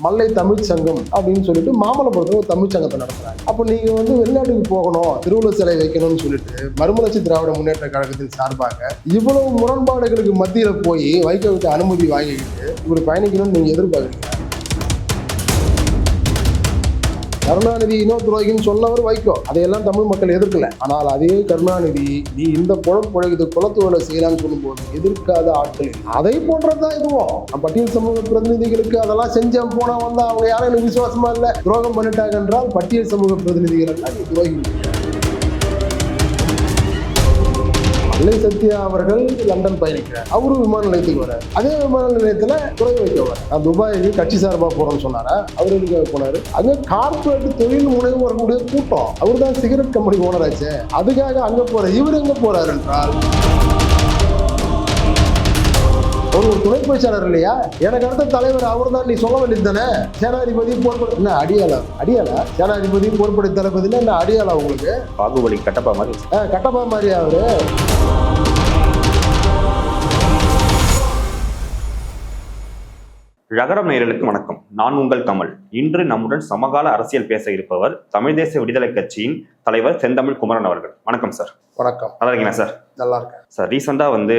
மல்லை தமிழ் சங்கம் அப்படின்னு சொல்லிட்டு மாமல்லபுரத்தில் ஒரு தமிழ் சங்கத்தை நடத்துறாங்க. அப்போ நீங்கள் வந்து வெளிநாட்டுக்கு போகணும் திருவள்ளுவர் சிலை வைக்கணும்னு சொல்லிட்டு மறுமலர்ச்சி திராவிட முன்னேற்ற கழகத்தின் சார்பாக இவ்வளவு முரண்பாடுகளுக்கு மத்தியில் போய் வைக்க விட்டு அனுமதி வாங்கிக்கிட்டு இவர் பயணிக்கணும்னு நீங்கள் எதிர்பார்க்குறீங்க கருணாநிதி இனோ துரோகின்னு சொன்னவர் வைக்கோ அதையெல்லாம் தமிழ் மக்கள் எதிர்க்கல. ஆனால் அதே கருணாநிதி நீ இந்த பொழப்பு குளத்து வேலை செய்யலாம்னு சொல்லும்போது எதிர்க்காத ஆட்கள் அதை போன்றதுதான் இதுவும். பட்டியல் சமூக பிரதிநிதிகளுக்கு அதெல்லாம் செஞ்சேன் போனா வந்தா அவங்க யாரும் எனக்கு விசுவாசமா இல்லை. துரோகம் பண்ணிட்டாங்க என்றால் பட்டியல் சமூக பிரதிநிதிகள் துரோகி மல்லை சத்யா அவர்கள் லண்டன் பயணிக்கிறார். அவரும் விமான நிலையத்துக்கு வரார் அதே விமான நிலையத்துல துறை வைக்க வர நான் துபாய்க்கு கட்சி சார்பா போறேன்னு சொன்னாரா? அவர் எதுக்காக போனாரு? அங்க கார்பரேட் தொழில் முனைவோர்களுடைய கூட்டம். அவர் தான் சிகரெட் கம்பெனி ஓனர் ஆச்சு. அதுக்காக அங்க போற இவர் எங்க போறாரு என்றால் அவர் ஒரு துணை பேச்சாளர் இல்லையா? எனக்கு அடுத்த தலைவர் அவர் தான் நீ சொல்ல வேண்டியது தானே? சேனாதிபதி போர்படை என்ன அடியாளா? அடியாளா? சேனாதிபதி போர்படை தளபதினா என்ன அடியாளா உங்களுக்கு? பாகுபலி கட்டப்பா மாதிரி. கட்டப்பா மாதிரி அவரு? ரகரம் நேயர்களுக்கு வணக்கம். நான் உங்கள் கமல். இன்று நம்முடன் சமகால அரசியல் பேச இருப்பவர் தமிழ் தேச விடுதலை கட்சியின் தலைவர் செந்தமிழ் குமரன் அவர்கள். வணக்கம் சார். வணக்கம். நல்லா இருக்கீங்களா சார்? நல்லா இருக்கேன். சார் ரீசெண்டாக வந்து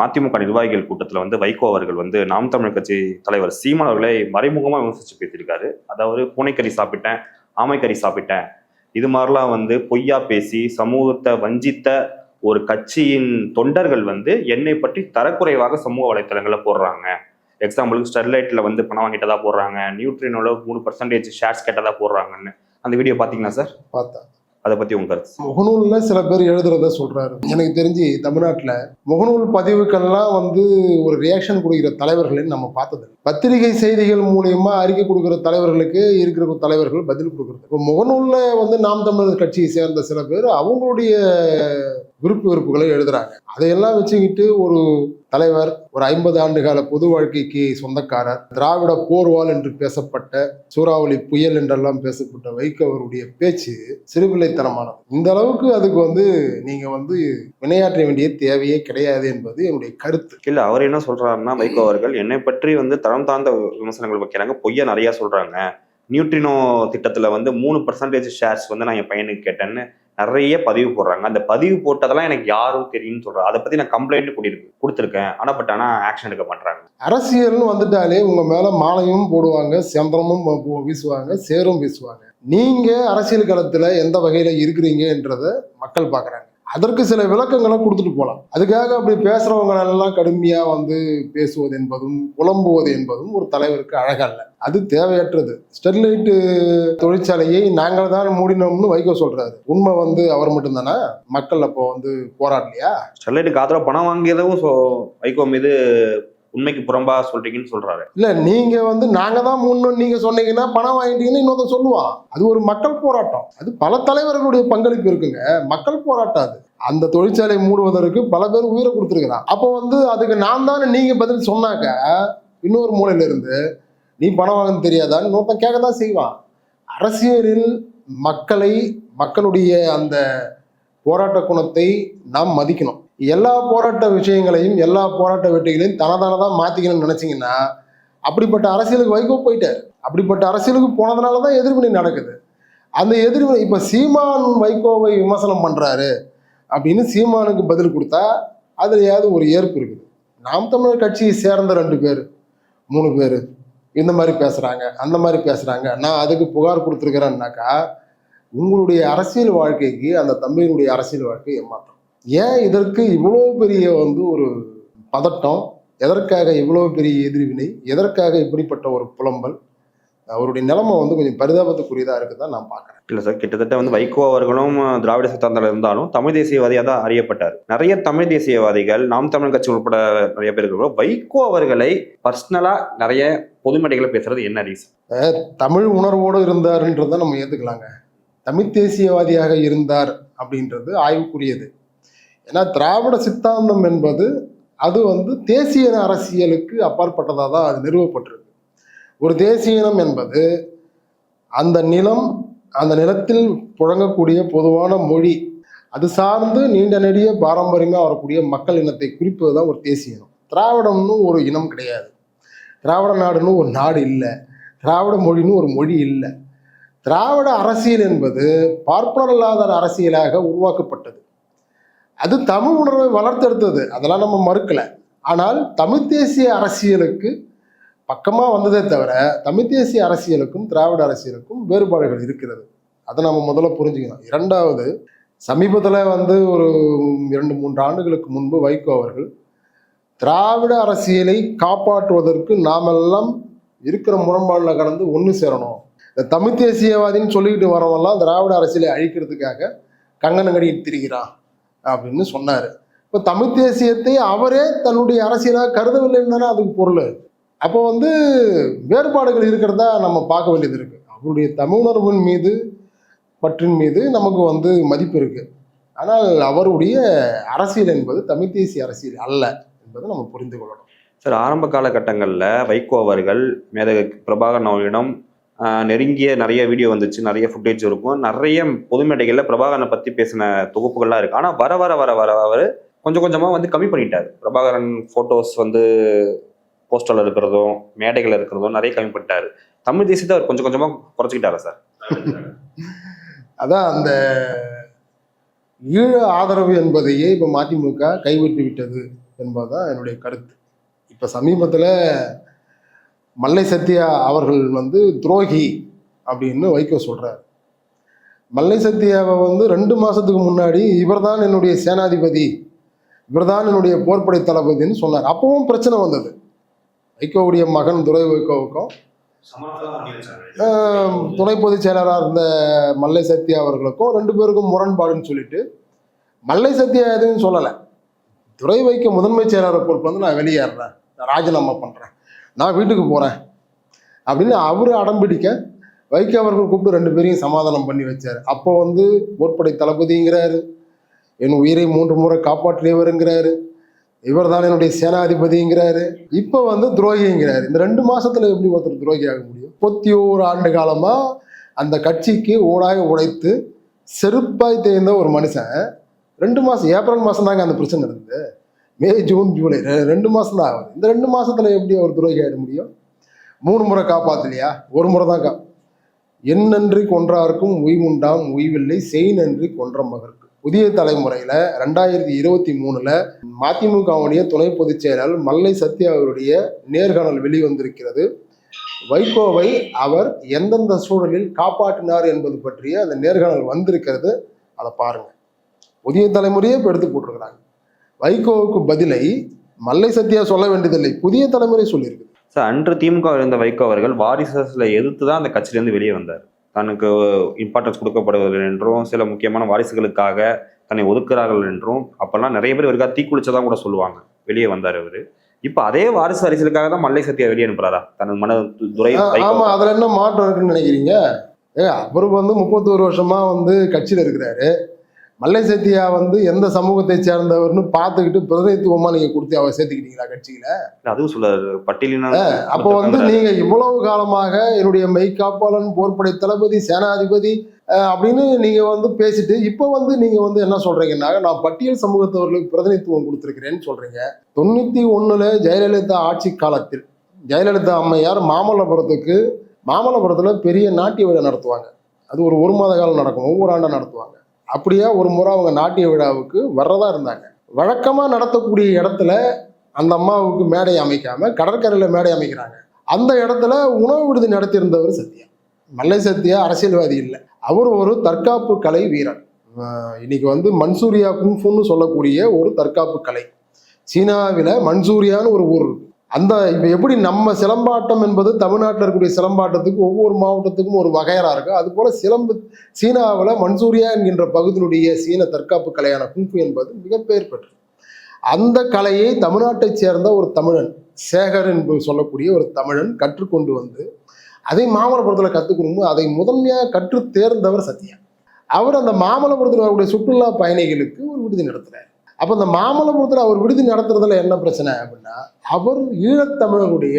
மதிமுக நிர்வாகிகள் கூட்டத்தில் வந்து வைகோ அவர்கள் வந்து நாம் தமிழ் கட்சி தலைவர் சீமான் அவர்களை மறைமுகமாக விமர்சித்து பேசியிருக்காரு. அதாவது பூனைக்கறி சாப்பிட்டேன் ஆமைக்கறி சாப்பிட்டேன். இது மாதிரிலாம் வந்து பொய்யா பேசி சமூகத்தை வஞ்சித்த ஒரு கட்சியின் தொண்டர்கள் வந்து என்னை பற்றி தரக்குறைவாக சமூக வலைத்தளங்களில் போடுறாங்க. எக்ஸாம்பிளுக்கு ஸ்டெர்லைட்ல வந்து பணம் வாங்கிட்டதா போடுறாங்க. நியூட்ரினோல மூணு பர்சன்டேஜ் ஷேர்ஸ் கேட்டதா போடுறாங்கன்னு. அந்த வீடியோ பார்த்தீங்களா சார் பார்த்தேன். அதை பற்றி உங்க கருத்து. முகநூல்ல சில பேர் எழுதுறத சொல்றாரு. எனக்கு தெரிஞ்சு தமிழ்நாட்டுல முகநூல் பதிவுக்கெல்லாம் வந்து ஒரு ரியாக்ஷன் கொடுக்கிற தலைவர்களை நம்ம பார்த்தது. பத்திரிகை செய்திகள் மூலியமா அறிக்கை கொடுக்கிற தலைவர்களுக்கு இருக்கிற தலைவர்கள் பதில் கொடுக்குறது. இப்போ முகநூல்ல வந்து நாம் தமிழர் கட்சியை சேர்ந்த சில பேர் அவங்களுடைய விருப்பு வெறுப்புகளை எழுதுறாங்க. அதையெல்லாம் வச்சுக்கிட்டு ஒரு தலைவர் ஒரு ஐம்பது ஆண்டுகால பொது வாழ்க்கைக்கு சொந்தக்காரர் திராவிட போர்வால் என்று பேசப்பட்ட சூறாவளி புயல் என்றெல்லாம் பேசப்பட்ட வைகோ அவருடைய பேச்சு சிறுபிள்ளைத்தனமானது. இந்த அளவுக்கு அதுக்கு வந்து நீங்க வந்து வினையாற்ற வேண்டிய தேவையே கிடையாது என்பது என்னுடைய கருத்து. இல்ல அவர் என்ன சொல்றாருன்னா வைகோ அவர்கள் என்னை பற்றி வந்து தரம் தாழ்ந்த விமர்சனங்கள் வைக்கிறாங்க பொய்யா நிறைய சொல்றாங்க. நியூட்ரினோ திட்டத்துல வந்து மூணு பர்சன்டேஜ் ஷேர்ஸ் வந்து நான் என் பையனுக்கு கேட்டேன்னு நிறைய பதிவு போடுறாங்க. அந்த பதிவு போட்டதெல்லாம் எனக்கு யாரும் தெரியும்னு சொல்றாங்க. அதை பத்தி நான் கம்ப்ளைண்ட் கொடுத்து கொடுத்துருக்கேன். ஆனா பட் ஆனா ஆக்ஷன் எடுக்க மாட்டாங்க அரசியல்னு வந்துட்டாலே உங்க மேல மாலையும் போடுவாங்க சந்திரமும் வீசுவாங்க சேரும் வீசுவாங்க. நீங்க அரசியல் களத்துல எந்த வகையில இருக்கிறீங்கன்றத மக்கள் பாக்குறாங்க. அதற்கு சில விளக்கங்களை கொடுத்துட்டு போகலாம் அதுக்காக அப்படி பேசுறவங்களெல்லாம் கடுமையாக கடுமையா வந்து பேசுவது என்பதும் புலம்புவது என்பதும் ஒரு தலைவருக்கு அழகல்ல. அது தேவையற்றது. ஸ்டெர்லைட் தொழிற்சாலையை நாங்கள் தான் மூடினோம்னு வைகோ சொல்றாரு. உண்மை வந்து அவர் மட்டும்தானா? மக்கள் அப்போ வந்து போராடலையா? ஸ்டெர்லைட்டுக்கு ஆதரவு பணம் வாங்கியதும் வைகோ மீது உண்மைக்கு புறம்பா சொல்றீங்கன்னு சொல்றாரு. இல்ல நீங்க வந்து நாங்க தான் முன்னு நீங்க சொன்னீங்கன்னா பணம் வாங்கிட்டீங்கன்னு இன்னொருத்தன் சொல்லுவான். அது ஒரு மக்கள் போராட்டம். அது பல தலைவர்களுடைய பங்களிப்பு இருக்குங்க. மக்கள் போராட்டம் அது அந்த தொழிற்சாலை மூடுவதற்கு பல பேர் உயிரை கொடுத்துருக்கிறான். அப்போ வந்து அதுக்கு நான் தானே நீங்க பதில் சொன்னாக்க இன்னொரு மூலையில இருந்து நீ பணம் வாங்க தெரியாதான்னு இன்னொருத்தன் கேட்க தான் செய்வான். அரசியலில் மக்களை மக்களுடைய அந்த போராட்ட குணத்தை நாம் மதிக்கணும். எல்லா போராட்ட விஷயங்களையும் எல்லா போராட்ட வெற்றிகளையும் தனதானதான் மாத்திக்கணும்னு நினைச்சீங்கன்னா அப்படிப்பட்ட அரசியலுக்கு வைகோ போயிட்டார். அப்படிப்பட்ட அரசியலுக்கு போனதுனால தான் எதிர்வினை நடக்குது. அந்த எதிர்வினை இப்போ சீமான் வைகோவை விமர்சனம் பண்ணுறாரு அப்படின்னு சீமானுக்கு பதில் கொடுத்தா அதுலயாவது ஒரு ஏற்பு இருக்குது. நாம் தமிழர் கட்சியை சேர்ந்த ரெண்டு பேர் மூணு பேர் இந்த மாதிரி பேசுகிறாங்க அந்த மாதிரி பேசுகிறாங்க நான் அதுக்கு புகார் கொடுத்துருக்குறேன்னாக்கா உங்களுடைய அரசியல் வாழ்க்கைக்கு அந்த தம்பியினுடைய அரசியல் வாழ்க்கை ஏமாற்றம் ஏன் இதற்கு இவ்வளோ பெரிய வந்து ஒரு பதட்டம்? எதற்காக இவ்வளோ பெரிய எதிர்வினை? எதற்காக இப்படிப்பட்ட ஒரு புலம்பல்? அவருடைய நிலைமை வந்து கொஞ்சம் பரிதாபத்துக்குரியதா இருக்குதான் நான் பார்க்குறேன். இல்ல சார் கிட்டத்தட்ட வந்து வைகோ அவர்களும் திராவிட சித்தாந்தம் இருந்தாலும் தமிழ் தேசியவாதியா தான் அறியப்பட்டார். நிறைய தமிழ் தேசியவாதிகள் நாம் தமிழ் கட்சி உட்பட நிறைய பேர் இருக்கிறோம் வைகோ அவர்களை பர்சனலா நிறைய பொது மேடைகளை பேசுறது என்ன ரீசன் தமிழ் உணர்வோடு இருந்தாருன்றதை நம்ம ஏற்றுக்கலாங்க தமிழ் தேசியவாதியாக இருந்தார் அப்படின்றது ஆய்வுக்குரியது. ஏன்னா திராவிட சித்தாந்தம் என்பது அது வந்து தேசிய அரசியலுக்கு அப்பாற்பட்டதாக தான் அது நிறுவப்பட்டிருக்கு. ஒரு தேசிய இனம் என்பது அந்த நிலம் அந்த நிலத்தில் புழங்கக்கூடிய பொதுவான மொழி அது சார்ந்து நீண்ட நெடிய பாரம்பரியமாக வரக்கூடிய மக்கள் இனத்தை குறிப்பது தான் ஒரு தேசிய இனம். திராவிடம்னு ஒரு இனம் கிடையாது. திராவிட நாடுன்னு ஒரு நாடு இல்லை. திராவிட மொழின்னு ஒரு மொழி இல்லை. திராவிட அரசியல் என்பது பார்ப்பனரல்லாத அரசியலாக உருவாக்கப்பட்டது. அது தமிழ் உணர்வை வளர்த்தெடுத்தது. அதெல்லாம் நம்ம மறுக்கலை. ஆனால் தமிழ் தேசிய அரசியலுக்கு பக்கமாக வந்ததே தவிர தமிழ் தேசிய அரசியலுக்கும் திராவிட அரசியலுக்கும் வேறுபாடுகள் இருக்கிறது. அதை நம்ம முதல்ல புரிஞ்சுக்கலாம் இரண்டாவது சமீபத்தில் வந்து ஒரு இரண்டு மூன்று ஆண்டுகளுக்கு முன்பு வைகோ அவர்கள் திராவிட அரசியலை காப்பாற்றுவதற்கு நாமெல்லாம் இருக்கிற முரண்பாடில் கடந்து ஒன்று சேரணும். இந்த தமிழ் தேசியவாதின்னு சொல்லிக்கிட்டு வரவெல்லாம் திராவிட அரசியலை அழிக்கிறதுக்காக கங்கணம் கட்டிட்டு திரிகிறான் அப்படின்னு சொன்னார். இப்போ தமிழ் தேசியத்தை அவரே தன்னுடைய அரசியலாக கருதவில்லைன்னு தானே அதுக்கு பொருள்? அப்போ வந்து வேறுபாடுகள் இருக்கிறதா நம்ம பார்க்க வேண்டியது இருக்குது அவருடைய தமிழுணர்வின் மீது பற்றின் மீது நமக்கு வந்து மதிப்பு இருக்குது ஆனால் அவருடைய அரசியல் என்பது தமிழ் தேசிய அரசியல் அல்ல என்பதை நம்ம புரிந்து கொள்ளணும். சார் ஆரம்ப காலகட்டங்களில் வைகோ அவர்கள் மேதக பிரபாகரன் அவர்களிடம் நெருங்கிய நிறைய வீடியோ வந்துச்சு நிறைய ஃபுட்டேஜ் இருக்கும். நிறைய பொது மேடைகளில் பிரபாகரனை பற்றி பேசின தொகுப்புகள்லாம் இருக்குது ஆனால் வர வர வர வர அவர் கொஞ்சம் கொஞ்சமாக வந்து கம்மி பண்ணிட்டார். பிரபாகரன் ஃபோட்டோஸ் வந்து போஸ்டரில் இருக்கிறதும் மேடைகள் இருக்கிறதும் நிறைய கம்மி பண்ணிட்டாரு. தமிழ் தேசியத்தை அவர் கொஞ்சம் கொஞ்சமாக குறைச்சிக்கிட்டாரா சார்? அதான் அந்த ஈழ ஆதரவு என்பதையே இப்போ மதிமுக கைவிட்டு விட்டது என்பதுதான் என்னுடைய கருத்து. இப்போ சமீபத்தில் மல்லை சத்யா அவர்கள் வந்து துரோகி அப்படின்னு வைக்க சொல்கிறார் மல்லை சத்யாவை வந்து ரெண்டு மாதத்துக்கு முன்னாடி இவர்தான் என்னுடைய சேனாதிபதி இவர்தான் என்னுடைய போர்ப்படை தளபதின்னு சொன்னார். அப்பவும் பிரச்சனை வந்தது. வைகோவுடைய மகன் துரை வைகோவுக்கும் துணை பொதுச் செயலராக இருந்த மல்லை சத்யா அவர்களுக்கும் ரெண்டு பேருக்கும் முரண்பாடுன்னு சொல்லிட்டு மல்லை சத்யா எதுவும் சொல்லலை. துறை வைக்க முதன்மை செயலாளர் பொறுப்பு வந்து நான் வெளியேறேன் நான் ராஜினாமா பண்ணுறேன் நான் வீட்டுக்கு போகிறேன் அப்படின்னு அவர் அடம்பிடிக்க வைக்க அவர்கள் கூப்பிட்டு ரெண்டு பேரையும் சமாதானம் பண்ணி வச்சார். அப்போ வந்து போர்ப்படை தளபதிங்கிறாரு. என் உயிரை மூன்று முறை காப்பாற்றியவருங்கிறாரு. இவர் தான் என்னுடைய சேனாதிபதிங்கிறாரு. இப்போ வந்து துரோகிங்கிறாரு. இந்த ரெண்டு மாசத்துல எப்படி ஒருத்தர் துரோகி ஆக முடியும்? முப்பத்தி ஓரு ஆண்டு காலமா அந்த கட்சிக்கு ஊடாக உழைத்து செருப்பாய் தேய்ந்த ஒரு மனுஷன் ரெண்டு மாசம் ஏப்ரல் மாசம் தாங்க அந்த பிரச்சனை இருந்தது மே ஜூன் ஜூலை ரெண்டு மாசம் தான் ஆகுது. இந்த ரெண்டு மாசத்துல எப்படி அவர் துரோகி ஆயிட முடியும்? மூணு முறை காப்பாத்தலையா? ஒரு முறை தான் கா என் நன்றி கொன்றார்க்கும் உய்வுண்டாம் உய்வில்லை செய் நன்றி கொன்ற மகருக்கு புதிய தலைமுறையில ரெண்டாயிரத்தி இருபத்தி மூணுல மதிமுகவுடைய துணை பொதுச் செயலாளர் மல்லை சத்யா அவருடைய நேர்காணல் வெளிவந்திருக்கிறது. வைகோவை அவர் எந்தெந்த சூழலில் காப்பாற்றினார் என்பது பற்றிய அந்த நேர்காணல் வந்திருக்கிறது. அதை பாருங்க. புதிய தலைமுறையே இப்போ எடுத்து போட்டிருக்கிறாங்க. வைகோவுக்கு பதிலை மல்லை சத்யா சொல்ல வேண்டியதில்லை. புதிய தலைமுறை சொல்லியிருக்கு சார் அன்று திமுக இருந்த வைகோ அவர்கள் வாரிசுல எதிர்த்து தான் அந்த கட்சியிலேருந்து வெளியே வந்தார். தனக்கு இம்பார்ட்டன்ஸ் கொடுக்கப்படுவதில்லை என்றும் சில முக்கியமான வாரிசுகளுக்காக தன்னை ஒதுக்குறார்கள் என்றும் அப்பெல்லாம் நிறைய பேர் இவருக்காக தீக்குளிச்சதான் கூட சொல்லுவாங்க. வெளியே வந்தார் அவரு. இப்போ அதே வாரிசு அரசியலுக்காக தான் மல்லை சத்யா வெளியே அனுப்புறாரா? தனது மன வைகோ ஆமா அதுல என்ன மாற்றம் இருக்குன்னு நினைக்கிறீங்க? ஏ அவரு வந்து முப்பத்தோரு வருஷமா வந்து கட்சியில இருக்கிறாரு. மல்லை சத்யா வந்து எந்த சமூகத்தை சேர்ந்தவர்னு பார்த்துக்கிட்டு பிரதிநிதித்துவமா நீங்க கொடுத்து அவ சேர்த்துக்கிட்டீங்களா கட்சியில? அதுவும் சொல்றாரு பட்டியலின அப்போ வந்து நீங்க இவ்வளவு காலமாக என்னுடைய மெய்காப்பாளன் போர்ப்படை தளபதி சேனாதிபதி அப்படின்னு நீங்க வந்து பேசிட்டு இப்போ வந்து நீங்க வந்து என்ன சொல்றீங்கன்னா நான் பட்டியல் சமூகத்தவர்களுக்கு பிரதிநிதித்துவம் கொடுத்துருக்கிறேன்னு சொல்றீங்க. தொண்ணூத்தி ஒண்ணுல ஜெயலலிதா ஆட்சி காலத்தில் ஜெயலலிதா அம்மையார் மாமல்லபுரத்துக்கு மாமல்லபுரத்துல பெரிய நாட்டிய விழா நடத்துவாங்க. அது ஒரு ஒரு மாத காலம் நடக்கும் ஒவ்வொரு ஆண்டும் நடத்துவாங்க. அப்படியே ஒரு முறை அவங்க நாட்டிய விழாவுக்கு வர்றதா இருந்தாங்க. வழக்கமாக நடத்தக்கூடிய இடத்துல அந்த அம்மாவுக்கு மேடை அமைக்காமல் கடற்கரையில் மேடை அமைக்கிறாங்க. அந்த இடத்துல உணவு விடுதி நடத்தியிருந்தவர் சத்யா. மல்லை சத்யா அரசியல்வாதி இல்லை. அவர் ஒரு தற்காப்பு கலை வீரர். இன்னைக்கு வந்து மன்சூரியா குங்ஃபுன்னு சொல்லக்கூடிய ஒரு தற்காப்பு கலை. சீனாவில் மன்சூரியான்னு ஒரு ஊர் இருக்கு. அந்த இப்போ எப்படி நம்ம சிலம்பாட்டம் என்பது தமிழ்நாட்டில் இருக்கக்கூடிய சிலம்பாட்டத்துக்கு ஒவ்வொரு மாவட்டத்துக்கும் ஒரு வகையராக இருக்கும் அதுபோல் சிலம்பு சீனாவில் மன்சூரியா என்கின்ற பகுதியினுடைய சீன தற்காப்பு கலையான குங்கு என்பது மிக பெயர் பெற்றது. அந்த கலையை தமிழ்நாட்டைச் சேர்ந்த ஒரு தமிழன் சேகர் என்று சொல்லக்கூடிய ஒரு தமிழன் கற்றுக்கொண்டு வந்து அதை மாமல்லபுரத்தில் கற்றுக்கணும் அதை முதன்மையாக கற்று தேர்ந்தவர் சத்யா. அவர் அந்த மாமல்லபுரத்தில் வரக்கூடிய சுற்றுலா பயணிகளுக்கு ஒரு விடுதி நடத்துகிறார் அப்போ இந்த மாமல்லபுரத்தில் அவர் விடுதி நடத்துறதுல என்ன பிரச்சனை அப்படின்னா அவர் ஈழத்தமிழருடைய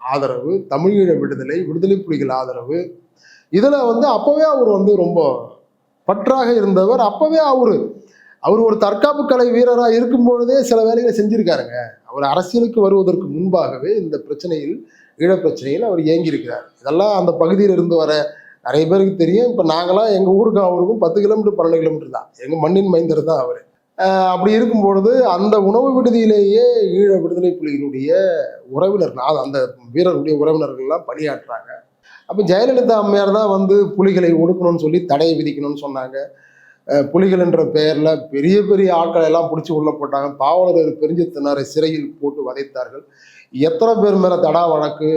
ஆதரவு தமிழீழ விடுதலை விடுதலை புலிகள் ஆதரவு இதில் வந்து அப்போவே அவர் வந்து ரொம்ப பற்றாக இருந்தவர். அப்போவே அவர் அவர் ஒரு தற்காப்பு கலை வீரராக இருக்கும் பொழுதே சில வேலைகளை செஞ்சுருக்காருங்க. அவர் அரசியலுக்கு வருவதற்கு முன்பாகவே இந்த பிரச்சனையில் ஈழப்பிரச்சனையில் அவர் இயங்கியிருக்கிறார். இதெல்லாம் அந்த பகுதியில் இருந்து வர நிறைய பேருக்கு தெரியும். இப்போ நாங்களாம் எங்கள் ஊருக்கும் அவருக்கும் பத்து கிலோமீட்டர் பன்னெண்டு கிலோமீட்டர் தான். எங்கள் மண்ணின் மைந்தர் தான் அவர். அப்படி இருக்கும்பொழுது அந்த உணவு விடுதியிலேயே ஈழ விடுதலை புலிகளுடைய உறவினர்கள் அது அந்த வீரர்களுடைய உறவினர்கள்லாம் பணியாற்றுறாங்க அப்போ ஜெயலலிதா அம்மையார் தான் வந்து புலிகளை ஒடுக்கணும்னு சொல்லி தடையை விதிக்கணும்னு சொன்னாங்க. புலிகள் என்ற பெயரில் பெரிய பெரிய ஆட்களை எல்லாம் பிடிச்சி உள்ள போட்டாங்க. பாவலர் சிறையில் போட்டு வதைத்தார்கள். எத்தனை பேர் மேலே தடா வழக்கு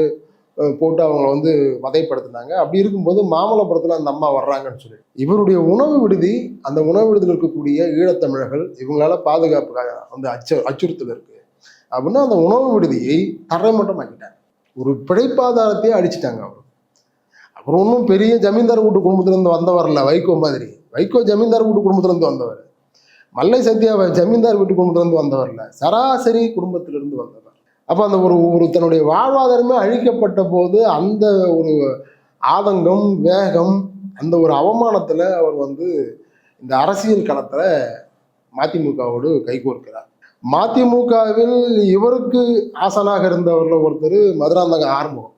போட்டு அவங்கள வந்து வதைப்படுத்தினாங்க. அப்படி இருக்கும்போது மாமல்லபுரத்தில் அந்த அம்மா வர்றாங்கன்னு சொல்லி. இவருடைய உணவு விடுதி அந்த உணவு விடுதியில் இருக்கக்கூடிய ஈழத்தமிழர்கள் இவங்களால பாதுகாப்புக்காக அந்த அச்ச அச்சுறுத்தல் இருக்குது அப்படின்னா அந்த உணவு விடுதியை தரைமட்டமாக்கிட்டாங்க. ஒரு பிழைப்பாதாரத்தையே அடிச்சிட்டாங்க அவர். அவர் ஒன்றும் பெரிய ஜமீன்தார் வீட்டு குடும்பத்திலேருந்து வந்தவரில் வைகோ மாதிரி. வைகோ ஜமீன்தார் வீட்டு குடும்பத்திலேருந்து வந்தவர். மல்லை சத்யா ஜமீன்தார் வீட்டு குடும்பத்திலேருந்து வந்தவரில் சராசரி குடும்பத்திலிருந்து வந்தவர். அப்போ அந்த ஒரு ஒரு தன்னுடைய வாழ்வாதாரமே அழிக்கப்பட்ட போது அந்த ஒரு ஆதங்கம் வேகம் அந்த ஒரு அவமானத்தில் அவர் வந்து இந்த அரசியல் களத்தில் மதிமுகவோடு கைகோர்க்கிறார். மதிமுகவில் இவருக்கு ஆசனாக இருந்தவர்கள் ஒருத்தர் மதுராந்தக ஆறுமுகம்.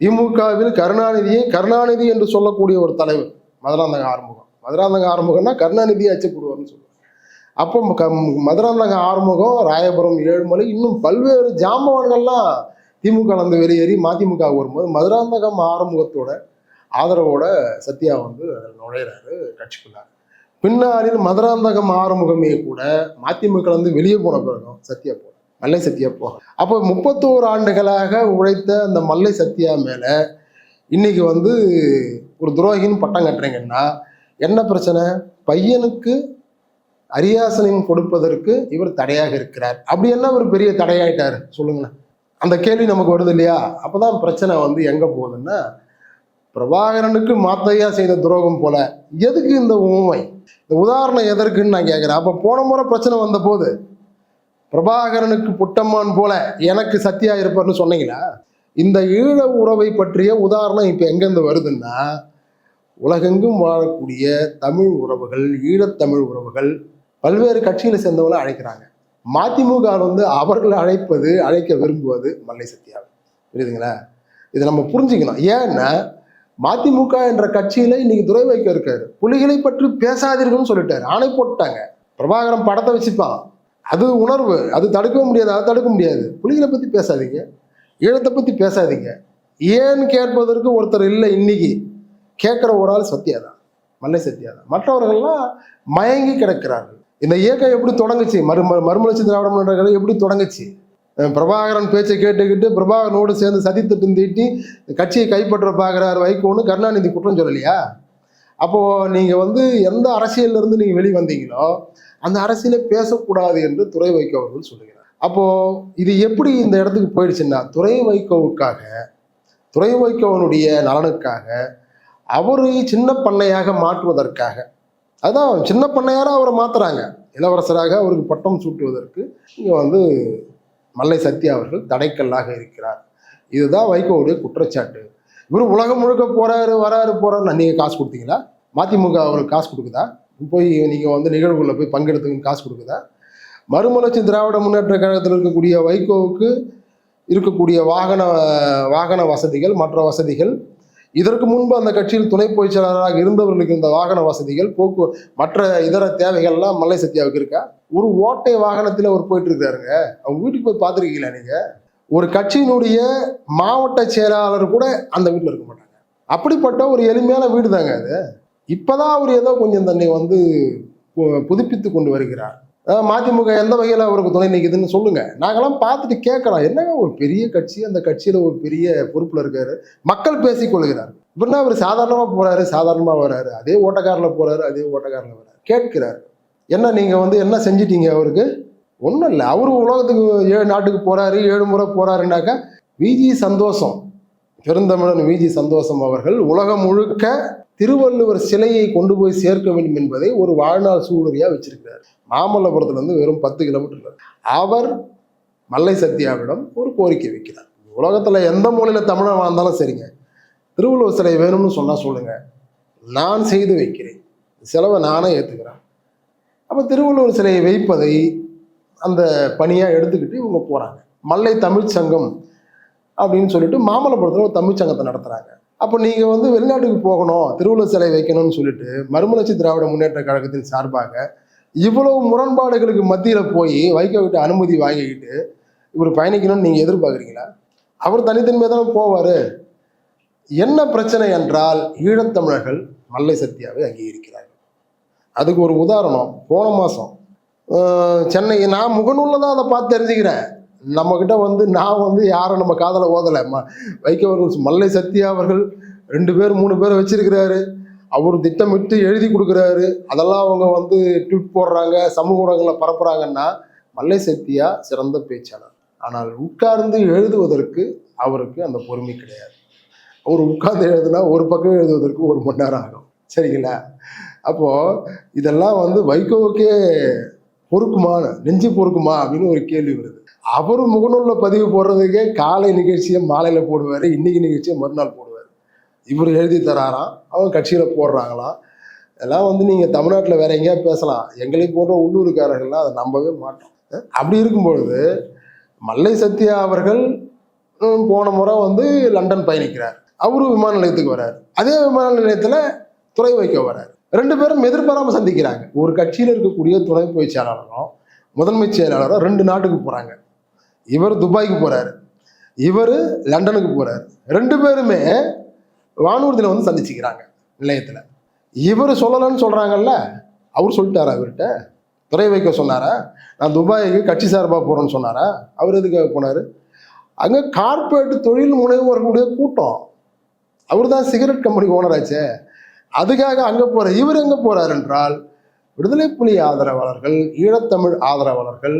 திமுகவில் கருணாநிதியை கருணாநிதி என்று சொல்லக்கூடிய ஒரு தலைவர் மதுராந்தக ஆறுமுகம். மதுராந்தக ஆறுமுகம்னா கருணாநிதியை அச்சப்படுவார்னு சொல்லுவார் அப்போ க மதுராந்தக ஆறுமுகம் ராயபுரம் ஏழுமலை இன்னும் பல்வேறு ஜாம்பவான்கள்லாம் திமுக வந்து வெளியேறி மதிமுக வரும்போது மதுராந்தகம் ஆறுமுகத்தோட ஆதரவோட சத்யா வந்து அதில் நுழையிறாரு கட்சிக்குள்ளார். பின்னாளில் மதுராந்தகம் ஆறுமுகமே கூட மதிமுக வந்து வெளியே போன பிறகும் சத்யா போ மல்லை சத்யா போக அப்போ முப்பத்தோரு ஆண்டுகளாக உழைத்த அந்த மல்லை சத்யா மேலே இன்னைக்கு வந்து ஒரு துரோகின்னு பட்டம் கட்டுறீங்கன்னா என்ன பிரச்சனை? பையனுக்கு அரியாசனம் கொடுப்பதற்கு இவர் தடையாக இருக்கிறார். அப்படி என்ன ஒரு பெரிய தடையாயிட்டார்? சொல்லுங்களேன். அந்த கேள்வி நமக்கு வருது இல்லையா? அப்போதான் பிரச்சனை வந்து எங்கே போகுதுன்னா பிரபாகரனுக்கு மாத்தையா செய்த துரோகம் போல எதுக்கு இந்த ஊமை? இந்த உதாரணம் எதற்குன்னு நான் கேட்குறேன். அப்போ போன முறை பிரச்சனை வந்த போது பிரபாகரனுக்கு புட்டம்மான் போல எனக்கு சத்தியா இருப்பார்னு சொன்னீங்களா? இந்த ஈழ உறவை பற்றிய உதாரணம் இப்போ எங்கேருந்து வருதுன்னா உலகெங்கும் வாழக்கூடிய தமிழ் உறவுகள் ஈழத்தமிழ் உறவுகள் பல்வேறு கட்சிகளை சேர்ந்தவங்களை அழைக்கிறாங்க. மதிமுக வந்து அவர்களை அழைப்பது அழைக்க விரும்புவது மல்லை சத்யா. புரியுதுங்களா? இதை நம்ம புரிஞ்சுக்கணும். ஏன்னா மதிமுக என்ற கட்சியில இன்னைக்கு துறை வைக்க இருக்காரு. புலிகளை பற்றி பேசாதீர்கள்னு சொல்லிட்டாரு. ஆணை போட்டுட்டாங்க பிரபாகரன் படத்தை வச்சுப்பான். அது உணர்வு. அது தடுக்க முடியாது. அதை தடுக்க முடியாது. புலிகளை பத்தி பேசாதீங்க. ஈழத்தை பத்தி பேசாதீங்க. ஏன்னு கேட்பதற்கு ஒருத்தர் இல்லை இன்னைக்கு? கேட்குற ஒரு ஆள் சத்யா தான் மல்லை சத்யா தான் மற்றவர்கள்லாம் மயங்கி கிடக்கிறார்கள். இந்த இயக்கம் எப்படி தொடங்குச்சு? மறு மறுமலர்ச்சி திராவிட முன்னேற்ற எப்படி தொடங்குச்சு? பிரபாகரன் பேச்சை கேட்டுக்கிட்டு பிரபாகரனோடு சேர்ந்து சதித்திட்டம் தீட்டி கட்சியை கைப்பற்ற பார்க்குறாரு வைகோன்னு கருணாநிதி குற்றம் சொல்லலையா? அப்போது நீங்கள் வந்து எந்த அரசியலிருந்து நீங்கள் நீங்க வெளி வந்தீங்களோ அந்த அரசியலை பேசக்கூடாது என்று துறை வைகோ அவர்கள் சொல்லுகிறார். அப்போது இது எப்படி இந்த இடத்துக்கு போயிடுச்சுன்னா துறை வைகோவுக்காக துறை வைகோவனுடைய நலனுக்காக அவரை சின்ன பண்ணையாக மாற்றுவதற்காக அதான் சின்ன பண்ணையாரா அவரை மாத்துறாங்க. இளவரசராக அவருக்கு பட்டம் சூட்டுவதற்கு இங்கே வந்து மல்லை சத்யா அவர்கள் தடைக்கல்லாக இருக்கிறார். இதுதான் வைகோவுடைய குற்றச்சாட்டு. இவர் உலகம் முழுக்க போறாரு வராரு போறாரு நீங்க காசு கொடுத்தீங்களா? மதிமுக அவருக்கு காசு கொடுக்குதா? போய் நீங்க வந்து நிகழ்வுகளில் போய் பங்கெடுத்துங்கன்னு காசு கொடுக்குதா? மறுமலர்ச்சி திராவிட முன்னேற்ற கழகத்தில் இருக்கக்கூடிய வைகோவுக்கு இருக்கக்கூடிய வாகன வாகன வசதிகள் மற்ற வசதிகள் இதற்கு முன்பு அந்த கட்சியில் துணை பொதுச் செயலாளராக இருந்தவர்களுக்கு இந்த வாகன வசதிகள் போக்கு மற்ற இதர தேவைகள்லாம் மல்லை சத்யாவுக்கு இருக்கா? ஒரு ஓட்டை வாகனத்தில் அவர் போயிட்டு இருக்காருங்க அவங்க வீட்டுக்கு போய் பார்த்துருக்கீங்களா நீங்க? ஒரு கட்சியினுடைய மாவட்ட செயலாளர் கூட அந்த வீட்டில் இருக்க மாட்டாங்க. அப்படிப்பட்ட ஒரு எளிமையான வீடு தாங்க அது. இப்போதான் அவர் ஏதோ கொஞ்சம் தன்னை வந்து பு- புதுப்பித்து கொண்டு வருகிறார். மதிமுக எந்த வகையில் அவருக்கு துணை நிற்குதுன்னு சொல்லுங்க. நாங்களாம் பார்த்துட்டு கேட்கலாம். என்னங்க ஒரு பெரிய கட்சி? அந்த கட்சியில் ஒரு பெரிய பொறுப்பில் இருக்காரு. மக்கள் பேசிக்கொள்கிறார் இப்படின்னா அவர் சாதாரணமாக போறாரு சாதாரணமாக வர்றாரு அதே ஓட்டக்காரில் போறாரு அதே ஓட்டக்காரில் வர்றாரு கேட்கிறார். என்ன நீங்கள் வந்து என்ன செஞ்சிட்டீங்க அவருக்கு? ஒன்றும் இல்லை. அவரு உலகத்துக்கு ஏழு நாட்டுக்கு போறாரு ஏழு முறை போறாருனாக்கா விஜி சந்தோஷம். பெருந்தமிழன் விஜி சந்தோஷம் அவர்கள் உலகம் முழுக்க திருவள்ளுவர் சிலையை கொண்டு போய் சேர்க்க வேண்டும் என்பதை ஒரு வாழ்நாள் சூழ்நிலையாக வச்சிருக்கிறார். மாமல்லபுரத்துலேருந்து வெறும் பத்து கிலோமீட்டர் அவர் மல்லை சத்யாவிடம் ஒரு கோரிக்கை வைக்கிறார். உலகத்தில் எந்த மூலையில் தமிழன் வாழ்ந்தாலும் சரிங்க. திருவள்ளுவர் சிலை வேணும்னு சொன்னால் சொல்லுங்க. நான் செய்து வைக்கிறேன். செலவை நானே ஏற்றுக்கிறேன் அப்போ திருவள்ளுவர் சிலையை வைப்பதை அந்த பணியாக எடுத்துக்கிட்டு இவங்க போகிறாங்க மல்லை தமிழ்ச் சங்கம் அப்படின்னு சொல்லிட்டு மாமல்லபுரத்தில் ஒரு தமிழ்ச்சங்கத்தை நடத்துகிறாங்க அப்போ நீங்கள் வந்து வெளிநாட்டுக்கு போகணும் திருவள்ளுவர் சிலை வைக்கணும்னு சொல்லிட்டு மறுமலர்ச்சி திராவிட முன்னேற்ற கழகத்தின் சார்பாக இவ்வளவு முரண்பாடுகளுக்கு மத்தியில் போய் வைக்க விட்டு அனுமதி வாங்கிக்கிட்டு இவர் பயணிக்கணும்னு நீங்கள் எதிர்பார்க்குறீங்களா? அவர் தனித்தன்மையாக தானே போவார். என்ன பிரச்சனை என்றால் ஈழத்தமிழர்கள் மல்லை சத்தியாவை அங்கீகரிக்கிறார்கள். அதுக்கு ஒரு உதாரணம் போன மாதம் சென்னை நான் முகநூலில் தான் அதை பார்த்து தெரிஞ்சுக்கிறேன். நம்மக்கிட்ட வந்து நான் வந்து யாரும் நம்ம காதலை ஓதலை. ம வைக்கவர்கள் மல்லை சத்யா அவர்கள் ரெண்டு பேர் மூணு பேர் வச்சிருக்கிறாரு. அவர் திட்டமிட்டு எழுதி கொடுக்குறாரு. அதெல்லாம் அவங்க வந்து ட்விட் போடுறாங்க சமூக ஊடகங்களில் பரப்புறாங்கன்னா மல்லை சத்தியா சிறந்த பேச்சாளர். ஆனால் உட்கார்ந்து எழுதுவதற்கு அவருக்கு அந்த பொறுமை கிடையாது. அவர் உட்கார்ந்து எழுதுனா ஒரு பக்கம் எழுதுவதற்கு ஒரு மணி நேரம் ஆகும். சரிங்களா? அப்போது இதெல்லாம் வந்து வைகோவுக்கே பொறுக்குமான நெஞ்சு பொறுக்குமா அப்படின்னு ஒரு கேள்வி வருது. அவர் முகநூலில் பதிவு போடுறதுக்கே காலை நிகழ்ச்சியை மாலையில் போடுவார் இன்னைக்கு நிகழ்ச்சியை மறுநாள் போடுவார். இவர் எழுதி தராராம் அவங்க கட்சியில் போடுறாங்களாம் எல்லாம் வந்து நீங்கள் தமிழ்நாட்டில் வேற எங்கேயா பேசலாம். எங்களை போன்ற உள்ளூர்காரர்கள்லாம் அதை நம்பவே மாட்டோம். அப்படி இருக்கும் பொழுது மல்லை சத்யா அவர்கள் போன முறை வந்து லண்டன் பயணிக்கிறார். அவரும் விமான நிலையத்துக்கு வர்றார் அதே விமான நிலையத்தில் துறை வைக்க வர்றார் ரெண்டு பேரும் எதிர்பாராமல் சந்திக்கிறாங்க. ஒரு கட்சியில் இருக்கக்கூடிய துணை பயிற்சியாளர்களும் முதன்மை செயலாளராக ரெண்டு நாட்டுக்கு போகிறாங்க இவர் துபாய்க்கு போகிறாரு இவர் லண்டனுக்கு போகிறாரு ரெண்டு பேருமே வானூர்தியில் வந்து சந்திச்சுக்கிறாங்க நிலையத்தில். இவர் சொல்லலைன்னு சொல்கிறாங்கல்ல அவர் சொல்லிட்டாரா அவர்கிட்ட துறை வைக்க சொன்னாரா? நான் துபாய்க்கு கட்சி சார்பாக போகிறேன்னு சொன்னாரா? அவர் எதுக்காக போனார்? அங்கே கார்பரேட் தொழில் முனைவோர்களுடைய கூட்டம். அவர் தான் சிகரெட் கம்பெனி ஓனராச்சே. அதுக்காக அங்கே போகிற இவர் எங்கே போகிறார் என்றால் விடுதலை புலி ஆதரவாளர்கள் ஈழத்தமிழ் ஆதரவாளர்கள்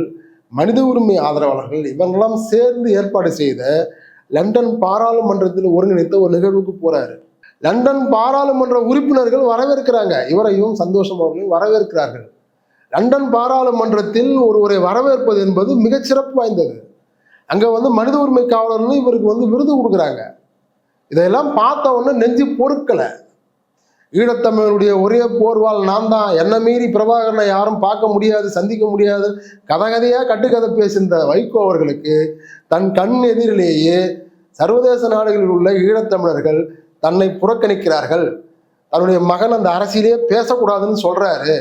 மனித உரிமை ஆதரவாளர்கள் இவங்கெல்லாம் சேர்ந்து ஏற்பாடு செய்த லண்டன் பாராளுமன்றத்தில் ஒருங்கிணைத்த ஒரு நிகழ்வுக்கு போறாரு. லண்டன் பாராளுமன்ற உறுப்பினர்கள் வரவேற்கிறாங்க. இவரையும் சந்தோஷம் அவர்களையும் வரவேற்கிறார்கள். லண்டன் பாராளுமன்றத்தில் ஒருவரை வரவேற்பது என்பது மிகச் சிறப்பு வாய்ந்தது. அங்க வந்து மனித உரிமை காவலர்கள் இவருக்கு வந்து விருது கொடுக்குறாங்க. இதையெல்லாம் பார்த்த உடனே நெஞ்சு பொருட்களை ஈழத்தமிழனுடைய ஒரே போர்வால் நான் தான் என்னை மீறி பிரபாகரனை யாரும் பார்க்க முடியாது சந்திக்க முடியாது. கதகதையாக கட்டுக்கதை பேசியிருந்த வைகோ அவர்களுக்கு தன் கண் எதிரிலேயே சர்வதேச நாடுகளில் உள்ள ஈழத்தமிழர்கள் தன்னை புறக்கணிக்கிறார்கள். தன்னுடைய மகன் அந்த அரசியலே பேசக்கூடாதுன்னு சொல்றாரு.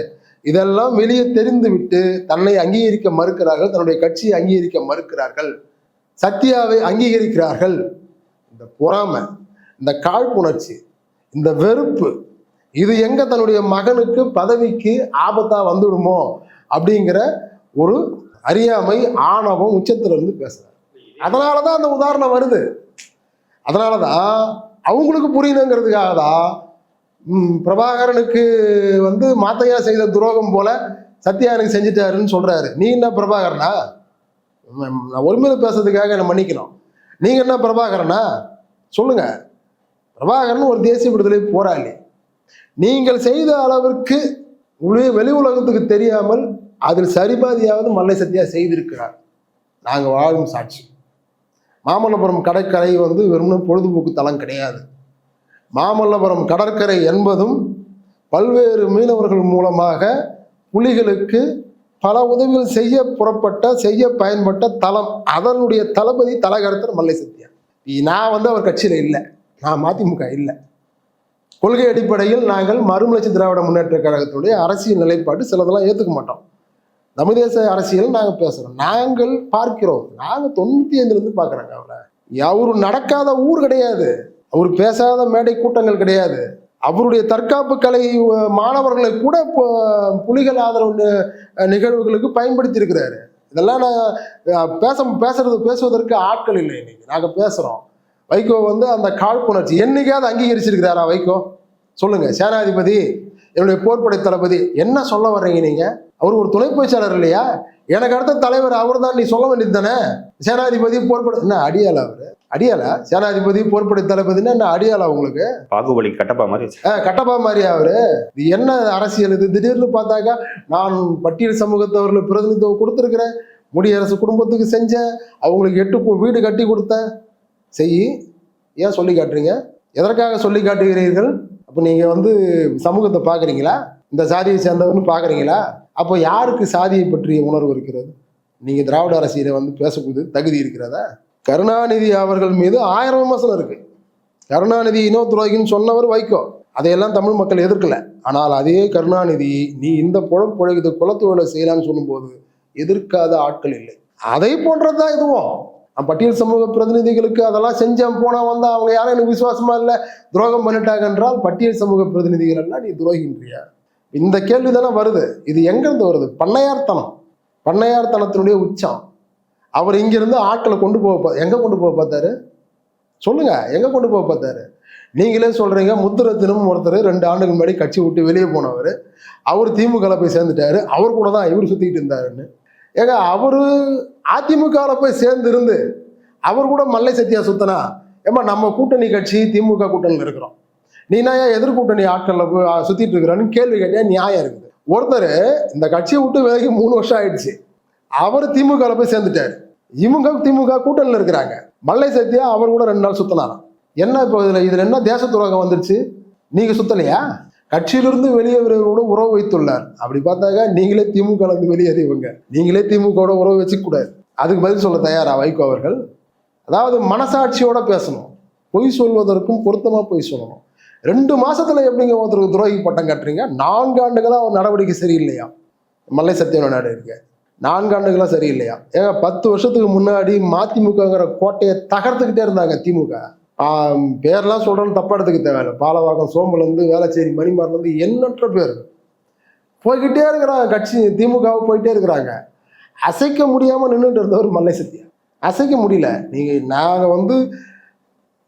இதெல்லாம் வெளியே தெரிந்து விட்டு தன்னை அங்கீகரிக்க மறுக்கிறார்கள் தன்னுடைய கட்சியை அங்கீகரிக்க மறுக்கிறார்கள். சத்யாவை அங்கீகரிக்கிறார்கள். இந்த பொறாமை இந்த காழ்ப்புணர்ச்சி இந்த வெறுப்பு இது எங்க தன்னுடைய மகனுக்கு பதவிக்கு ஆபத்தா வந்துடுமோ அப்படிங்கிற ஒரு அறியாமை ஆணவம் உச்சத்துல இருந்து பேசுறாரு. அதனாலதான் அந்த உதாரணம் வருது. அதனாலதான் அவங்களுக்கு புரியணுங்கிறதுக்காக தான் பிரபாகரனுக்கு வந்து மாத்தையா செய்த துரோகம் போல சத்யா எனக்கு செஞ்சுட்டாருன்னு சொல்றாரு. நீ என்ன பிரபாகரனா? நான் ஒருமையில பேசுறதுக்காக என்ன மன்னிக்கணும். நீங்க என்ன பிரபாகரனா? சொல்லுங்க. பிரபாகரன் ஒரு தேசிய விடுதலை போராளி நீங்கள் செய்த அளவிற்கு வெளி உலகத்துக்கு தெரியாமல் அதில் சரிபாதியாவது மல்லை சத்தியா செய்திருக்கிறார். நாங்கள் வாழும் சாட்சி. மாமல்லபுரம் கடற்கரை வந்து வெறும் பொழுதுபோக்கு தலம் கிடையாது. மாமல்லபுரம் கடற்கரை என்பதும் பல்வேறு மீனவர்கள் மூலமாக புலிகளுக்கு பல உதவிகள் செய்ய புறப்பட்ட செய்ய பயன்பட்ட தலம் அதனுடைய தளபதி தலகரத்தர் மல்லை சத்யா. நான் வந்து அவர் கட்சியில் இல்லை. நான் மதிமுக இல்லை. கொள்கை அடிப்படையில் நாங்கள் மறுமலர்ச்சி திராவிட முன்னேற்ற கழகத்துடைய அரசியல் நிலைப்பாடு சிலதெல்லாம் ஏற்றுக்க மாட்டோம். தமிழ் தேச அரசியல் நாங்கள் பேசுகிறோம் நாங்கள் பார்க்கிறோம். நாங்கள் தொண்ணூற்றி ஐந்துலேருந்து பார்க்குறாங்க அவரை. அவரு நடக்காத ஊர் கிடையாது. அவர் பேசாத மேடை கூட்டங்கள் கிடையாது. அவருடைய தற்காப்பு கலை மாணவர்களை கூட இப்போ புலிகள் ஆதரவு நிகழ்வுகளுக்கு பயன்படுத்தி இருக்கிறாரு இதெல்லாம் நான் பேச பேசுறது பேசுவதற்கு ஆட்கள் இல்லை இன்னைக்கு. நாங்கள் பேசுகிறோம் வைகோ வந்து அந்த காழ்ப்புணர்ச்சி என்னைக்காவது அங்கீகரிச்சிருக்கிறாரா வைகோ? சொல்லுங்க. சேனாதிபதி என்னுடைய போர்ப்படை தளபதி என்ன சொல்ல வர்றீங்க நீங்க? அவர் ஒரு துணை பொதுச்செயலாளர் இல்லையா? எனக்கு அடுத்த தலைவர் அவர் தான் நீ சொல்ல வேண்டியது தானே? சேனாதிபதி போர்ப்படை என்ன அடியாளா அவரு? அடியாளா? சேனாதிபதி போர்ப்படை தளபதினா என்ன அடியாளா உங்களுக்கு? பாகுபலி கட்டப்பா மாதிரி கட்டப்பா மாதிரியா அவரு? இது என்ன அரசியல் இது? திடீர்னு பார்த்தாக்கா நான் பட்டியல் சமூகத்தவர்களுக்கு பிரதிநிதித்துவம் கொடுத்துருக்கிறேன். முடியரசு குடும்பத்துக்கு செஞ்சேன். அவங்களுக்கு எட்டு வீடு கட்டி கொடுத்தேன். செய் ஏன் சொல்லி காட்டுறீங்க? எதற்காக சொல்லி காட்டுகிறீர்கள்? அப்போ நீங்கள் வந்து சமூகத்தை பார்க்குறீங்களா இந்த சாதியை சேர்ந்தவர்னு பார்க்குறீங்களா அப்போ யாருக்கு சாதியை பற்றிய உணர்வு இருக்கிறது? நீங்கள் திராவிட அரசியலை வந்து பேசக்கூடிய தகுதி இருக்கிறதா? கருணாநிதி அவர்கள் மீது ஆயிரம் விமர்சனம் இருக்குது கருணாநிதி இனோ சொன்னவர் வைக்கோ அதையெல்லாம் தமிழ் மக்கள் எதிர்க்கல. ஆனால் அதே கருணாநிதி நீ இந்த பொழப்பு பொழைக்குது குலத்தொழிலை செய்யலான்னு சொல்லும்போது எதிர்க்காத ஆட்கள் இல்லை. அதை போன்றதுதான் இதுவும். பட்டியல் சமூக பிரதிநிதிகளுக்கு அதெல்லாம் செஞ்சேன் போனா வந்தா அவங்க யாரும் எனக்கு விசுவாசமா இல்லை. துரோகம் பண்ணிட்டாங்க என்றால் பட்டியல் சமூக பிரதிநிதிகள் எல்லாம் நீ துரோகின்றியா? இந்த கேள்வி தானே வருது. இது எங்கேருந்து வருது? பண்ணையார்த்தனம். பண்ணையார்த்தனத்தினுடைய உச்சம். அவர் இங்கிருந்து ஆட்களை கொண்டு போக பா- கொண்டு போக பார்த்தாரு? சொல்லுங்க எங்கே கொண்டு போக பார்த்தாரு? நீங்களே சொல்றீங்க முத்துரத்தினும் ஒருத்தர் ரெண்டு ஆண்டுக்கு முன்னாடி கட்சி விட்டு வெளியே போனவர். அவர் திமுக போய் சேர்ந்துட்டாரு. அவர் கூட தான் இவர் சுற்றிக்கிட்டு இருந்தாருன்னு. ஏங்க அவரு அதிமுகவில் போய் சேர்ந்து இருந்து அவர் கூட மல்லை சத்தியா சுத்தனா? ஏமா நம்ம கூட்டணி கட்சி திமுக கூட்டணியில் இருக்கிறோம். நீ ஏன் எதிர்கூட்டணி ஆட்களில் போய் சுற்றிட்டு இருக்கிறான்னு கேள்வி கேட்டியா நியாயம் இருக்குது. ஒருத்தர் இந்த கட்சியை விட்டு விலகி மூணு வருஷம் ஆயிடுச்சு. அவர் திமுகவில் போய் சேர்ந்துட்டாரு. இவங்க திமுக கூட்டணியில் இருக்கிறாங்க. மல்லை சத்தியா அவர் கூட ரெண்டு நாள் சுத்தினாராம். என்ன இப்போ இதில் இதில் என்ன தேச துரோகம் வந்துருச்சு? நீங்கள் சுத்தலையா? கட்சியிலிருந்து வெளியேறவர்களோட உறவு வைத்துள்ளார். அப்படி பார்த்தாக்கா நீங்களே திமுக இருந்து வெளியேறியவங்க நீங்களே திமுகவோட உறவு வச்சுக்கூடாது அதுக்கு பதில் சொல்ல தயாரா வைகோ அவர்கள்? அதாவது மனசாட்சியோட பேசணும். பொய் சொல்வதற்கும் பொருத்தமா பொய் சொல்லணும். ரெண்டு மாசத்துல எப்படிங்க ஒருத்தருக்கு துரோகி பட்டம் கட்டுறீங்க? நான்கு ஆண்டுகளா ஒரு நடவடிக்கை சரியில்லையா? மல்லை சத்தியன நாடு இருக்க. நான்கு ஆண்டுகளா சரியில்லையா? ஏங்க பத்து வருஷத்துக்கு முன்னாடி மதிமுகங்கிற கோட்டையை தகர்த்துக்கிட்டே இருந்தாங்க திமுக. பேர்லாம் சொல்றேன்னு தப்பா எடுத்துக்க தேவையில்ல. பாலவாக்கம் சோம்பலேருந்து வேளச்சேரி மணிமாரிலேருந்து எண்ணற்ற பேர். போய்கிட்டே இருக்கிறாங்க கட்சி திமுகவை போயிட்டே இருக்கிறாங்க. அசைக்க முடியாமல் நின்றுட்டு இருந்தவர் மல்லை சத்யா அசைக்க முடியல. நீங்கள் நாங்கள் வந்து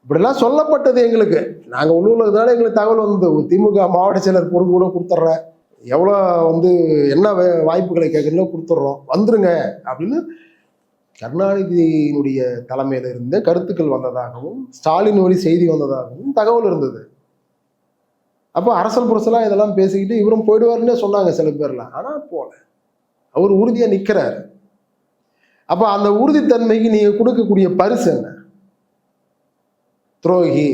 இப்படிலாம் சொல்லப்பட்டது எங்களுக்கு. நாங்கள் உள்ளூர்ல இருந்தாலும் எங்களுக்கு தகவல் வந்து திமுக மாவட்ட செயலர் பொறுப்பு கூட கொடுத்துட்றேன். எவ்வளோ வந்து என்ன வாய்ப்புகளை கேட்குறீங்களோ கொடுத்துட்றோம். வந்துருங்க அப்படின்னு கருணாநிதியினுடைய தலைமையில் இருந்த கருத்துக்கள் வந்ததாகவும் ஸ்டாலின் வழி செய்தி வந்ததாகவும் தகவல் இருந்தது. அப்போ அரசல் புரசலா இதெல்லாம் பேசிக்கிட்டு இவரும் போயிடுவாருன்னே சொன்னாங்க சில பேர்லாம். ஆனால் போகல அவர் உறுதியாக நிற்கிறார் அப்போ அந்த உறுதித்தன்மைக்கு நீங்கள் கொடுக்கக்கூடிய பரிசு என்ன? துரோகி.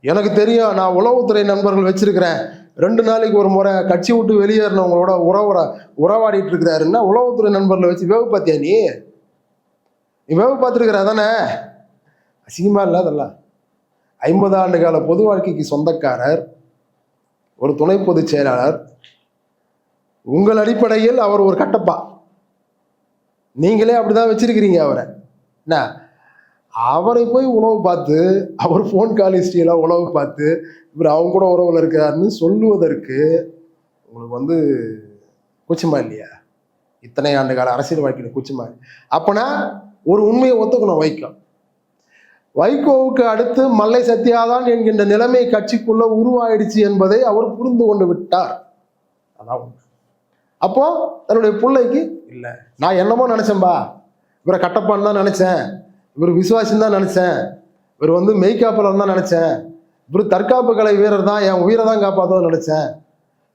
எனக்கு தெரியும் நான் உளவுத்துறை நண்பர்கள் வச்சிருக்கிறேன். ரெண்டு நாளைக்கு ஒரு முறை கட்சி விட்டு வெளியேறினவங்களோட உறவுற உறவாடிட்டு இருக்கிறாருன்னா உளவுத்துறை நண்பர்களை வச்சு வேவு பார்த்தியா நீ? நீ வேவு பார்த்துருக்கிற தானே? அசிங்கமா இல்லை அதெல்லாம். ஐம்பது ஆண்டு கால பொது வாழ்க்கைக்கு சொந்தக்காரர் ஒரு துணை பொதுச் செயலாளர் உங்கள் அடிப்படையில் அவர் ஒரு கட்டப்பா. நீங்களே அப்படிதான் வச்சிருக்கிறீங்க அவரை. என்ன? அவரை போய் உணவு பார்த்து அவர் ஃபோன் கால் ஹிஸ்ட்ரியெல்லாம் உணவு பார்த்து இவர் அவங்க கூட உறவுல இருக்காருன்னு சொல்லுவதற்கு உங்களுக்கு வந்து கூச்சமா இல்லையா? இத்தனை ஆண்டு கால அரசியல் வாழ்க்கையில் கூச்சமா அப்போனா அப்பனா ஒரு உண்மையை ஒத்துக்கணும் வைக்கோ வைகோவுக்கு அடுத்து மல்லை சத்யாதான் என்கின்ற நிலைமை கட்சிக்குள்ள உருவாயிடுச்சு என்பதை அவர் புரிந்து கொண்டு விட்டார். அதான் உண்மை. அப்போ தன்னுடைய பிள்ளைக்கு இல்லை. நான் என்னமோ நினைச்சேன்பா. இவரை கட்டப்பான்னு தான் நினைச்சேன். இவர் விசுவாசின்னு தான் நினைச்சேன். இவர் வந்து மெய்காப்பலர் தான் நினைச்சேன். இவர் தற்காப்பு கலை வீரர் தான் என் உயிரை தான் காப்பாற்றும்னு நினைச்சேன்.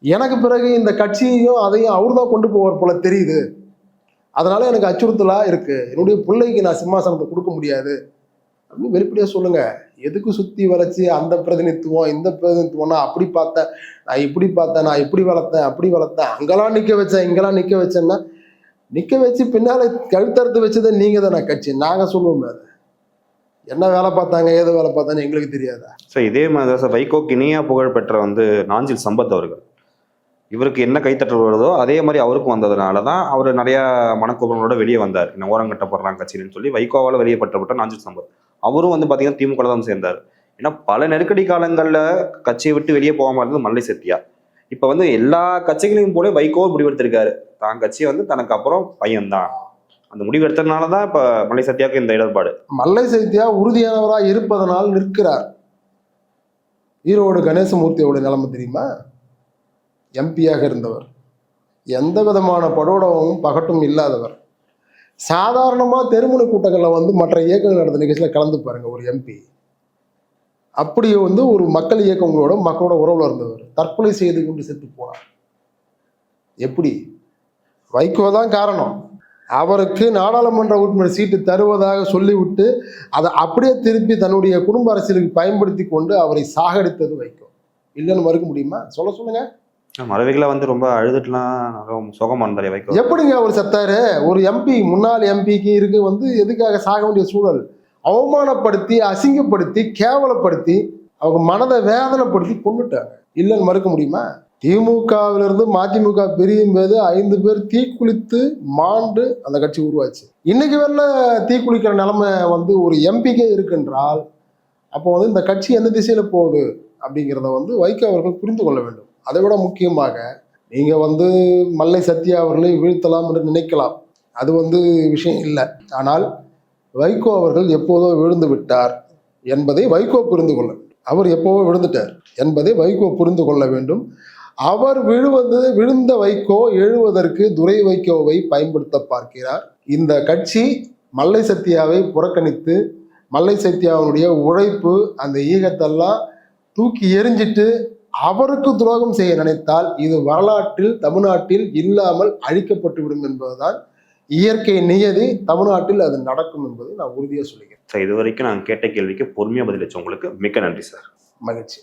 எனக்கு பிறகு இந்த கட்சியையும் அதையும் அவர் தான் கொண்டு போவார் போல தெரியுது. அதனால எனக்கு அச்சுறுத்தலா இருக்கு. என்னுடைய பிள்ளைக்கு நான் சிம்மாசனத்தை கொடுக்க முடியாது. அப்படின்னு வெளிப்படையாக சொல்லுங்க. எதுக்கு சுத்தி வளர்ச்சி அந்த பிரதிநிதித்துவம் இந்த பிரதிநிதித்துவம்னா அப்படி பார்த்தேன் நான் இப்படி பார்த்தேன் நான் இப்படி வளர்த்தேன் அப்படி வளர்த்தேன். அங்கெல்லாம் நிக்க வச்சேன் இங்கெல்லாம் நிக்க வச்சேன்னா நிக்க வச்சு பின்னால கழுத்தறுத்து வச்சதை நீங்க தானே கட்சி. நாங்க சொல்லுவோம் அது. என்ன வேலை பார்த்தாங்க ஏதோ வேலை பார்த்தாங்க எங்களுக்கு தெரியாதா? ஸோ இதே மாதிரி தான் சார். வைகோக்கு இணையா புகழ் பெற்ற வந்து நாஞ்சில் சம்பத் அவர்கள். இவருக்கு என்ன கைத்தட்டல் வருதோ அதே மாதிரி அவருக்கும் வந்ததுனால தான் அவர் நிறைய மனக்கோபங்களோட வெளியே வந்தார். என்ன ஓரம் போடுறாங்க கட்சின்னு சொல்லி வைகோவால் வெளியே பற்றப்பட்ட நாஞ்சில் சம்பத். அவரும் வந்து பார்த்தீங்கன்னா திமுக தான் சேர்ந்தார். ஏன்னா பல நெருக்கடி காலங்களில் கட்சியை விட்டு வெளியே போகாமல் இருந்தது மல்லை சத்தியா இப்போ வந்து எல்லா கட்சிகளையும் போல வைகோ முடிவெடுத்திருக்காரு. தான் கட்சி வந்து தனக்கு அப்புறம் பையன்தான். அந்த முடிவு எடுத்ததுனால தான் இப்போ மல்லை சத்யாவுக்கு இந்த இடர்பாடு. மல்லை சத்யா உறுதியானவராக இருப்பதனால் நிற்கிறார். ஈரோடு கணேசமூர்த்தியோட நிலைமை தெரியுமா? எம்பியாக இருந்தவர். எந்த விதமான படோடமும் பகட்டும் இல்லாதவர். சாதாரணமாக தெருமுனை கூட்டங்களில் வந்து மற்ற இயக்கங்கள் நடந்த நிகழ்ச்சியில் கலந்து பாருங்க ஒரு எம்பி அப்படி வந்து ஒரு மக்கள் இயக்கங்களோட மக்களோட உறவில் இருந்தவர். தற்கொலை செய்து கொண்டு செத்து போனார். எப்படி? வைகோ தான் காரணம். அவருக்கு நாடாளுமன்ற உறுப்பினர் சீட்டு தருவதாக சொல்லிவிட்டு அதை அப்படியே திருப்பி தன்னுடைய குடும்ப அரசியலுக்கு பயன்படுத்தி கொண்டு அவரை சாகடித்தது வைக்கும் இல்லைன்னு மறுக்க முடியுமா? சொல்ல சொல்லுங்கள் மறவைகளை வந்து ரொம்ப அழுதுட்டுலாம் சுகம் சுகமா எப்படிங்க அவர் செத்தாரு? ஒரு எம்பி முன்னாள் எம்பிக்கு இருக்கு வந்து எதுக்காக சாக வேண்டிய சூழல்? அவமானப்படுத்தி அசிங்கப்படுத்தி கேவலப்படுத்தி அவங்க மனதை வேதனைப்படுத்தி கொண்டுட்டாங்க இல்லைன்னு மறுக்க முடியுமா? திமுகவிலிருந்து மதிமுக பிரியும் போது ஐந்து பேர் தீக்குளித்து மாண்டு அந்த கட்சி உருவாச்சு. இன்னைக்கு வரல தீக்குளிக்கிற நிலைமை வந்து ஒரு எம்பிக்கே இருக்குன்றால் அப்போ வந்து இந்த கட்சி எந்த திசையில போகுது அப்படிங்கிறத வந்து வைகோ அவர்கள் புரிந்து கொள்ள வேண்டும். அதை விட முக்கியமாக நீங்கள் வந்து மல்லை சத்யா அவர்களை வீழ்த்தலாம் என்று நினைக்கலாம். அது வந்து விஷயம் இல்லை. ஆனால் வைகோ அவர்கள் எப்போதோ விழுந்து விட்டார் என்பதை வைகோ புரிந்து கொள்ள அவர் எப்போவோ விழுந்துட்டார் என்பதை வைகோ புரிந்து கொள்ள வேண்டும். அவர் விழுவது விழுந்த வைகோ எழுவதற்கு துரை வைகோவை பயன்படுத்த பார்க்கிறார். இந்த கட்சி மல்லை சத்யாவை புறக்கணித்து மல்லை சத்யாவினுடைய உழைப்பு அந்த ஈகத்தெல்லாம் தூக்கி எரிஞ்சிட்டு அவருக்கு துரோகம் செய்ய நினைத்தால் இது வரலாற்றில் தமிழ்நாட்டில் இல்லாமல் அழிக்கப்பட்டு விடும் என்பதுதான் இயற்கை நியதி. தமிழ்நாட்டில் அது நடக்கும் என்பதை நான் உறுதியாக சொல்லுகிறேன் சார் இது வரைக்கும் நான் கேட்ட கேள்விக்கு பொறுமையாக பதிலளிச்ச உங்களுக்கு மிக்க நன்றி சார். மகிழ்ச்சி.